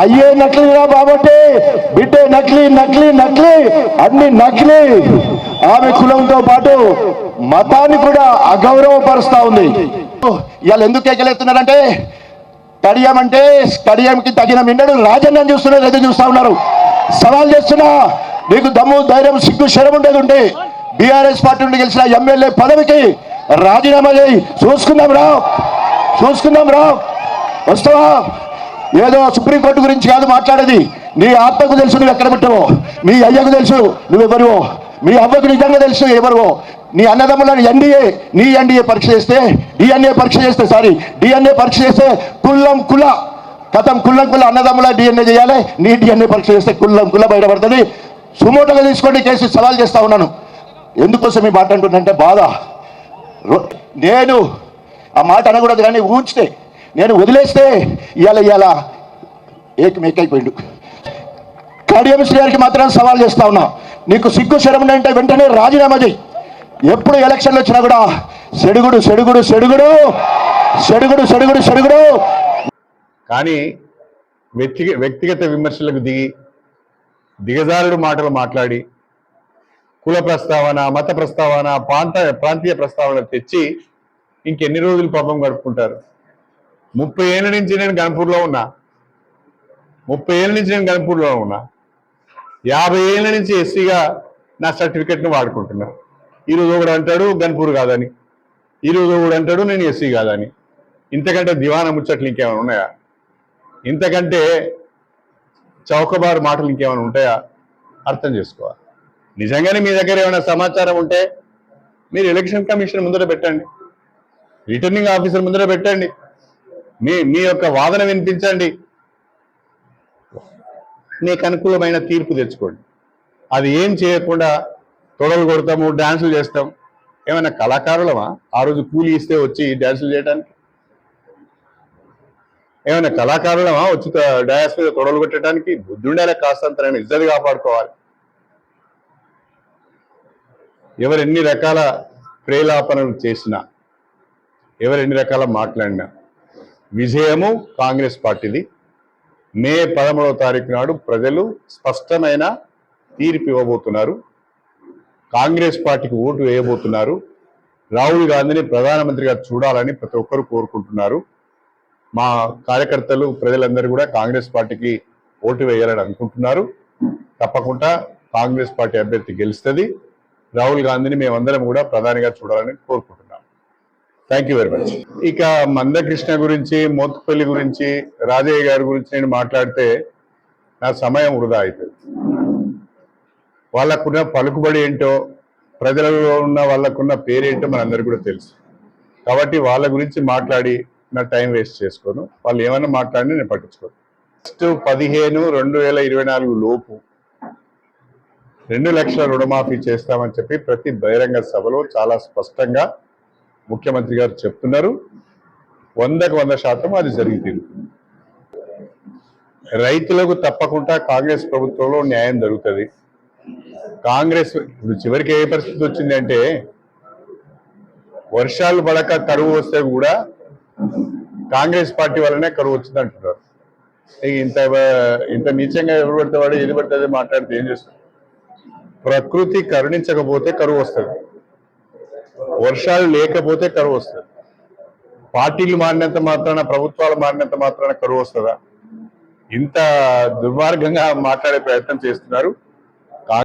అయ్యే నకిలీరా బాబట్టి. బిడ్డే నకిలీ నకిలీ నకిలీ. అన్ని నకిలీ. ఆమె కులంతో పాటు మతాన్ని కూడా అగౌరవపరుస్తా ఉంది. ఇవాళ ఎందుకు ఎగలేస్తున్నారంటే కడియం అంటే కడియంకి తగిన మిన్నడు రాజన్నని చూస్తున్నారు ఎదురు చూస్తా ఉన్నారు. సవాల్ చేస్తున్నా నీకు దమ్ము ధైర్యం సిగ్గు శరం ఉండేది ఉంటే బీఆర్ఎస్ పార్టీ నుండి గెలిచిన ఎమ్మెల్యే పదవికి రాజీనామా చేయి. చూసుకుందాం రా. చూసుకుందాం రా. వస్తావా? ఏదో సుప్రీంకోర్టు గురించి కాదు మాట్లాడేది. నీ ఆత్మకు తెలుసు నువ్వు ఎక్కడ పెట్టవో. మీ అయ్యకు తెలుసు నువ్వు ఎవరివో మీ అవ్వకు నిజంగా తెలుసు ఎవరివో నీ అన్నదమ్ములను ఎన్డీఏ నీ ఎన్డీఏ పరీక్ష చేస్తే డిఎన్ఏ పరీక్ష చేస్తే సారీ డిఎన్ఏ పరీక్ష చేస్తే కుల్లం కుల. కథం కుల్లం కుల అన్నదమ్ముల డిఎన్ఏ చేయాలి. నీ డిఎన్ఏ పరీక్ష చేస్తే కుల్లం కుల బయటపడుతుంది. సుమోటోగా తీసుకోండి కేసు సవాల్ చేస్తా ఉన్నాను. ఎందుకోసం ఈ మాట అంటుందంటే బాధ. నేను ఆ మాట అనకూడదు కానీ ఊంచితే నేను వదిలేస్తే ఇవాళ ఇవాళ ఏకమేకైపోయిండు. కడియం శ్రీ గారికి మాత్రం సవాల్ చేస్తా ఉన్నా. నీకు సిగ్గు శరం అంటే వెంటనే రాజీనామా చేయి ఎప్పుడు ఎలక్షన్లు వచ్చినా కూడా సెడుగుడు సెడుగుడు సెడుగుడు సెడుగుడు సెడుగుడు సెడుగుడు. కానీ వ్యక్తిగ వ్యక్తిగత విమర్శలకు దిగి దిగజారుడు మాటలు మాట్లాడి కుల ప్రస్తావన మత ప్రస్తావన ప్రాంత ప్రాంతీయ ప్రస్తావన తెచ్చి ఇంకెన్ని రోజులు పాపం గడుపుకుంటారు? ముప్పై ఏళ్ళ నుంచి నేను గణపూర్లో ఉన్నా. ముప్పై ఏళ్ళ నుంచి నేను గణపూర్లో ఉన్నా. యాభై ఏళ్ళ నుంచి ఎస్సీగా నా సర్టిఫికెట్ను వాడుకుంటున్నా. ఈరోజు ఒకడు అంటాడు గన్పూర్ కాదని. ఈరోజు ఒకడు అంటాడు నేను ఎస్సీ కాదని. ఇంతకంటే దివాన ముచ్చట్లు ఇంకేమైనా ఉన్నాయా? ఇంతకంటే చౌకబారు మాటలు ఇంకేమైనా ఉంటాయా? అర్థం చేసుకోవాలి. నిజంగానే మీ దగ్గర ఏమైనా సమాచారం ఉంటే మీరు ఎలక్షన్ కమిషన్ ముందర పెట్టండి. రిటర్నింగ్ ఆఫీసర్ ముందర పెట్టండి. మీ మీ యొక్క వాదన వినిపించండి. నీకు అనుకూలమైన తీర్పు తెచ్చుకోండి. అది ఏం చేయకుండా తొడలు కొడతాము డాన్సులు చేస్తాం. ఏమైనా కళాకారులమా? ఆ రోజు కూలి ఇస్తే వచ్చి డాన్సులు చేయడానికి ఏమైనా కళాకారులమా? వచ్చి డయాస్ మీద తొడలు కొట్టడానికి బుద్ధుండేలా కాస్తంత ఇజ్జతి కాపాడుకోవాలి. ఎవరెన్ని రకాల ప్రేలాపనలు చేసినా ఎవరు ఎన్ని రకాల మాట్లాడినా విజయము కాంగ్రెస్ పార్టీది. మే పదమూడవ తారీఖు నాడు ప్రజలు స్పష్టమైన తీర్పు ఇవ్వబోతున్నారు. కాంగ్రెస్ పార్టీకి ఓటు వేయబోతున్నారు. రాహుల్ గాంధీని ప్రధానమంత్రిగా చూడాలని ప్రతి ఒక్కరు కోరుకుంటున్నారు. మా కార్యకర్తలు ప్రజలందరూ కూడా కాంగ్రెస్ పార్టీకి ఓటు వేయాలని అనుకుంటున్నారు. తప్పకుండా కాంగ్రెస్ పార్టీ అభ్యర్థి గెలుస్తుంది. రాహుల్ గాంధీని మేమందరం కూడా ప్రధానిగా చూడాలని కోరుకుంటున్నాం. థ్యాంక్ యూ వెరీ మచ్ ఇక మందకృష్ణ గురించి మోత్పల్లి గురించి రాజయ్య గారి గురించి నేను మాట్లాడితే నా సమయం వృధా అవుతుంది వాళ్ళకున్న పలుకుబడి ఏంటో ప్రజలలో ఉన్న వాళ్ళకున్న పేరేంటో మనందరికీ కూడా తెలుసు. కాబట్టి వాళ్ళ గురించి మాట్లాడి నా టైం వేస్ట్ చేసుకోను. వాళ్ళు ఏమైనా మాట్లాడినా నేను పట్టించుకోను. ఫస్ట్ పదిహేను రెండు వేల ఇరవై నాలుగు లోపు రెండు లక్షల రుణమాఫీ చేస్తామని చెప్పి ప్రతి బహిరంగ సభలో చాలా స్పష్టంగా ముఖ్యమంత్రి గారు చెప్తున్నారు. వందకు వంద శాతం అది జరిగి తీరుతుంది రైతులకు తప్పకుండా కాంగ్రెస్ ప్రభుత్వంలో న్యాయం జరుగుతుంది. కాంగ్రెస్ ఇప్పుడు చివరికి ఏ పరిస్థితి వచ్చిందంటే వర్షాలు పడక కరువు వస్తే కూడా కాంగ్రెస్ పార్టీ వల్లనే కరువు వచ్చింది అంటున్నారు. ఇంత ఇంత నీచంగా ఎవరు పడితే వాడు ఏది పడితే మాట్లాడితే ఏం చేస్తారు? ప్రకృతి కరుణించకపోతే కరువు వస్తుంది. వర్షాలు లేకపోతే కరువు వస్తుంది. పార్టీలు మారినంత మాత్రాన ప్రభుత్వాలు మారినంత మాత్రాన కరువు వస్తుందా? ఇంత దుర్మార్గంగా మాట్లాడే ప్రయత్నం చేస్తున్నారు.